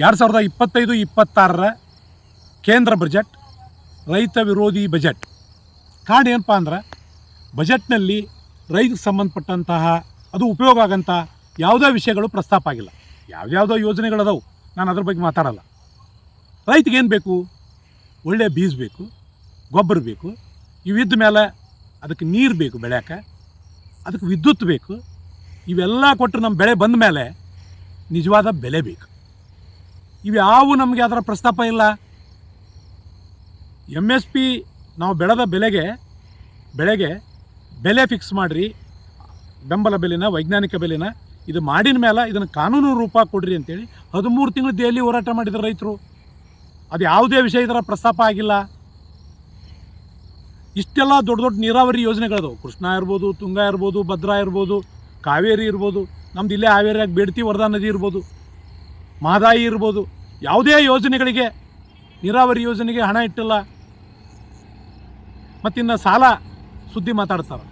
ಎರಡು ಸಾವಿರದ ಇಪ್ಪತ್ತೈದು, ಇಪ್ಪತ್ತಾರರ ಕೇಂದ್ರ ಬಜೆಟ್ ರೈತ ವಿರೋಧಿ ಬಜೆಟ್ ಕಾರಣ ಏನಪ್ಪ ಅಂದ್ರೆ ಬಜೆಟ್ನಲ್ಲಿ ರೈತಕ್ಕೆ ಸಂಬಂಧಪಟ್ಟಂತಹ, ಅದು ಉಪಯೋಗ ಆಗಂಥ ಯಾವುದೇ ವಿಷಯಗಳು ಪ್ರಸ್ತಾಪ ಆಗಿಲ್ಲ. ಯಾವ್ದ್ಯಾವುದೋ ಯೋಜನೆಗಳದಾವು. ನಾನು ಅದ್ರ ಬಗ್ಗೆ ಮಾತಾಡಲ್ಲ. ರೈತಗೆ ಏನು ಬೇಕು? ಒಳ್ಳೆಯ ಬೀಜ ಬೇಕು, ಗೊಬ್ಬರ ಬೇಕು ಇವಿದ್ದ ಮೇಲೆ ಅದಕ್ಕೆ ನೀರು ಬೇಕು ಬೆಳ್ಯಾಕ, ಅದಕ್ಕೆ ವಿದ್ಯುತ್ ಬೇಕು, ಇವೆಲ್ಲ ಕೊಟ್ಟು ನಮ್ಮ ಬೆಳೆ ಬಂದ ಮೇಲೆ ನಿಜವಾದ ಬೆಲೆ ಬೇಕು. ಇವ್ಯಾವು ನಮಗೆ ಅದರ ಪ್ರಸ್ತಾಪ ಇಲ್ಲ. ಎಂ ಎಸ್ ಪಿ ನಾವು ಬೆಳೆದ ಬೆಲೆಗೆ, ಬೆಳೆಗೆ ಬೆಲೆ ಫಿಕ್ಸ್ ಮಾಡಿರಿ. ಬೆಂಬಲ ಬೆಲೆನ, ವೈಜ್ಞಾನಿಕ ಬೆಲೆನ, ಇದು ಮಾಡಿದ ಮೇಲೆ ಇದನ್ನು ಕಾನೂನು ರೂಪ ಕೊಡ್ರಿ ಅಂತೇಳಿ ಹದಿಮೂರು ತಿಂಗಳು ದೆಹಲಿ ಹೋರಾಟ ಮಾಡಿದ್ರು ರೈತರು. ಅದು ಯಾವುದೇ ವಿಷಯ ಇದರ ಪ್ರಸ್ತಾಪ ಆಗಿಲ್ಲ. ಇಷ್ಟೆಲ್ಲ ದೊಡ್ಡ ದೊಡ್ಡ ನೀರಾವರಿ ಯೋಜನೆಗಳದವು ಕೃಷ್ಣ ಇರ್ಬೋದು, ತುಂಗಾ ಇರ್ಬೋದು, ಭದ್ರಾ ಇರ್ಬೋದು, ಕಾವೇರಿ ಇರ್ಬೋದು, ನಮ್ದು ಇಲ್ಲೇ ಹಾವೇರಿಯಾಗಿ ಬೇಡ್ತಿ, ವರದಾ ನದಿ ಇರ್ಬೋದು. ಮಹದಾಯಿ ಇರ್ಬೋದು. ಯಾವುದೇ ಯೋಜನೆಗಳಿಗೆ, ನೀರಾವರಿ ಯೋಜನೆಗೆ ಹಣ ಇಟ್ಟಿಲ್ಲ. ಮತ್ತಿನ್ನು ಸಾಲ ಸುದ್ದಿ ಮಾತಾಡ್ತಾರೆ.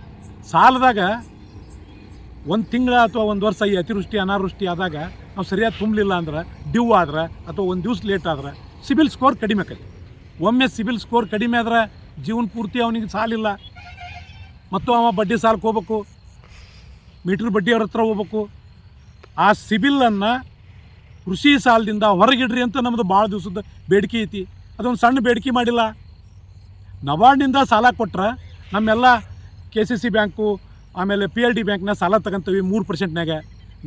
ಸಾಲದಾಗ ಒಂದು ತಿಂಗಳ ಅಥವಾ ಒಂದು ವರ್ಷ ಈ ಅತಿವೃಷ್ಟಿ, ಅನಾವೃಷ್ಟಿ ಆದಾಗ ನಾವು ಸರಿಯಾಗಿ ತುಂಬಲಿಲ್ಲ ಅಂದ್ರೆ, ಡ್ಯೂ ಆದ್ರೆ ಅಥವಾ ಒಂದು ದಿವ್ಸ ಲೇಟ್ ಆದ್ರೆ ಸಿಬಿಲ್ ಸ್ಕೋರ್ ಕಡಿಮೆ ಆಕೈತಿ. ಒಮ್ಮೆ ಸಿಬಿಲ್ ಸ್ಕೋರ್ ಕಡಿಮೆ ಆದ್ರೆ ಜೀವನ ಪೂರ್ತಿ ಅವನಿಗೆ ಸಾಲಿಲ್ಲ. ಮತ್ತು ಅವ ಬಡ್ಡಿ ಸಾಲಕ್ಕೆ ಹೋಗ್ಬೇಕು. ಮೀಟ್ರ್ ಬಡ್ಡಿಯವ್ರ ಹತ್ರ ಹೋಗ್ಬೇಕು. ಆ ಸಿಬಿಲನ್ನು ಕೃಷಿ ಸಾಲದಿಂದ ಹೊರಗಿಡ್ರಿ ಅಂತ ನಮ್ಮದು ಭಾಳ ದಿವಸದ ಬೇಡಿಕೆ ಐತಿ. ಅದೊಂದು ಸಣ್ಣ ಬೇಡಿಕೆ ಮಾಡಿಲ್ಲ. ನಬಾರ್ಡ್ನಿಂದ ಸಾಲ ಕೊಟ್ರೆ ನಮ್ಮೆಲ್ಲ ಕೆ ಸಿ ಸಿ ಬ್ಯಾಂಕು ಆಮೇಲೆ ಪಿ ಎಲ್ ಡಿ ಬ್ಯಾಂಕ್ನ ಸಾಲ ತಗೊಂತೀವಿ ಮೂರು ಪರ್ಸೆಂಟ್ನಾಗ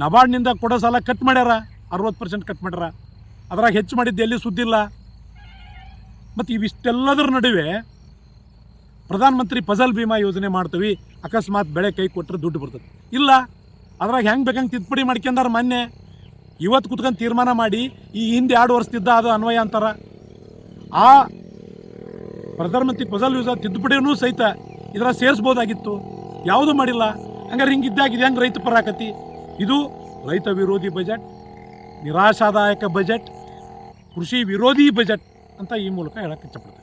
ನಬಾರ್ಡ್ನಿಂದ ಕೊಡೋ ಸಾಲ ಕಟ್ ಮಾಡ್ಯಾರ, ಅರವತ್ತು ಪರ್ಸೆಂಟ್ ಕಟ್ ಮಾಡ್ಯಾರ. ಅದ್ರಾಗ ಹೆಚ್ಚು ಮಾಡಿದ್ದು ಎಲ್ಲಿ ಸುದ್ದಿಲ್ಲ ಮತ್ತು ಇವಿಷ್ಟೆಲ್ಲದರ ನಡುವೆ ಪ್ರಧಾನಮಂತ್ರಿ ಫಸಲ್ ಬಿಮಾ ಯೋಜನೆ ಮಾಡ್ತೀವಿ, ಅಕಸ್ಮಾತ್ ಬೆಳೆ ಕೈ ಕೊಟ್ಟರೆ ದುಡ್ಡು ಬರ್ತದೆ. ಇಲ್ಲ, ಅದ್ರಾಗ ಹೆಂಗೆ ಬೇಕಂಗೆ ತಿದ್ದುಪಡಿ ಮಾಡ್ಕೊಂಡಾರ ಮೊನ್ನೆ ಇವತ್ತು ಕುತ್ಕೊಂಡು ತೀರ್ಮಾನ ಮಾಡಿ ಈ ಹಿಂದೆ ಎರಡು ವರ್ಷದಿದ್ದ ಅದು ಅನ್ವಯ ಅಂತಾರ. ಆ ಪ್ರಧಾನಮಂತ್ರಿ ಫಸಲ್ ಯೋಜನಾ ತಿದ್ದುಪಡಿಯೂ ಸಹಿತ ಇದರ ಸೇರಿಸ್ಬೋದಾಗಿತ್ತು. ಯಾವುದೂ ಮಾಡಿಲ್ಲ. ಹಂಗಾರೆ ಹಿಂಗಿದ್ದಾಗ ಇದ್ದಾಗಿದೆ, ಹೆಂಗೆ ರೈತ ಪರ ಆಕತಿ. ಇದು ರೈತ ವಿರೋಧಿ ಬಜೆಟ್, ನಿರಾಶಾದಾಯಕ ಬಜೆಟ್, ಕೃಷಿ ವಿರೋಧಿ ಬಜೆಟ್ ಅಂತ ಈ ಮೂಲಕ ಹೇಳಕ್ಕೆ ಇಷ್ಟಪಡ್ತೀನಿ